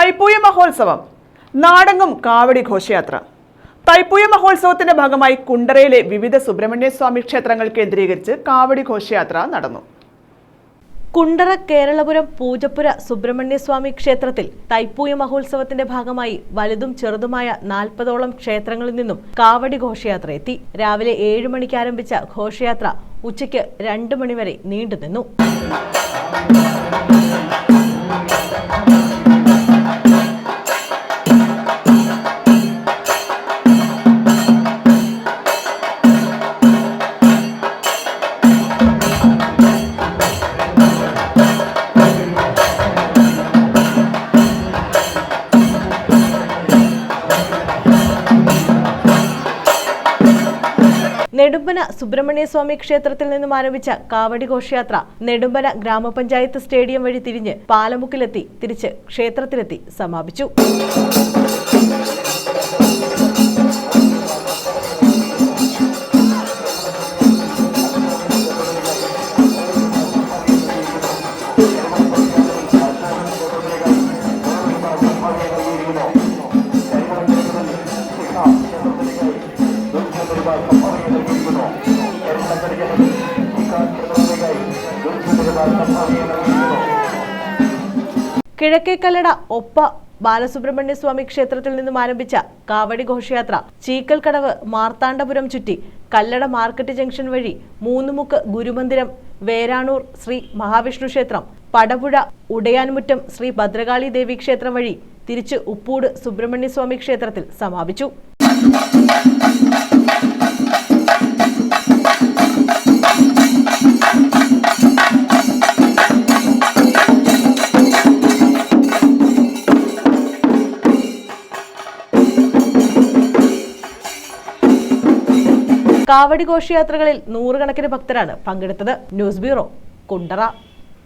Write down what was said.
തൈപ്പൂയ മഹോത്സവം നാടെങ്ങും കാവടി ഘോഷയാത്ര. തൈപ്പൂയ മഹോത്സവത്തിന്റെ ഭാഗമായി കുണ്ടറയിലെ വിവിധ സുബ്രഹ്മണ്യ സ്വാമി ക്ഷേത്രങ്ങൾ കേന്ദ്രീകരിച്ച് കാവടി ഘോഷയാത്ര നടന്നു. കുണ്ടറ കേരളപുരം പൂജപ്പുര സുബ്രഹ്മണ്യസ്വാമി ക്ഷേത്രത്തിൽ തൈപ്പൂയ മഹോത്സവത്തിന്റെ ഭാഗമായി വലുതും ചെറുതുമായ നാൽപ്പതോളം ക്ഷേത്രങ്ങളിൽ നിന്നും കാവടി ഘോഷയാത്ര എത്തി. രാവിലെ ഏഴ് മണിക്ക് ആരംഭിച്ച ഘോഷയാത്ര ഉച്ചയ്ക്ക് രണ്ട് മണിവരെ നീണ്ടുനിന്നു. നെടുമ്പന സുബ്രഹ്മണ്യസ്വാമി ക്ഷേത്രത്തിൽ നിന്നും ആരംഭിച്ച കാവടി ഘോഷയാത്ര നെടുമ്പന ഗ്രാമപഞ്ചായത്ത് സ്റ്റേഡിയം വഴി തിരിഞ്ഞ് പാലമുക്കിലെത്തി തിരിച്ച് ക്ഷേത്രത്തിലെത്തി സമാപിച്ചു. കിഴക്കേക്കല്ലട ഒപ്പ ബാലസുബ്രഹ്മണ്യ സ്വാമി ക്ഷേത്രത്തിൽ നിന്നും ആരംഭിച്ച കാവടി ഘോഷയാത്ര ചീക്കൽക്കടവ് മാർത്താണ്ഡപുരം ചുറ്റി കല്ലട മാർക്കറ്റ് ജംഗ്ഷൻ വഴി മൂന്നുമുക്ക് ഗുരുമന്ദിരം വേരാണൂർ ശ്രീ മഹാവിഷ്ണു ക്ഷേത്രം പടപുഴ ഉടയാൻമുറ്റം ശ്രീ ഭദ്രകാളി ദേവി ക്ഷേത്രം വഴി തിരിച്ച് ഉപ്പൂട് സുബ്രഹ്മണ്യസ്വാമി ക്ഷേത്രത്തിൽ സമാപിച്ചു. കാവടി ഘോഷയാത്രകളിൽ നൂറുകണക്കിന് ഭക്തരാണ് പങ്കെടുത്തത്. News bureau Kundara.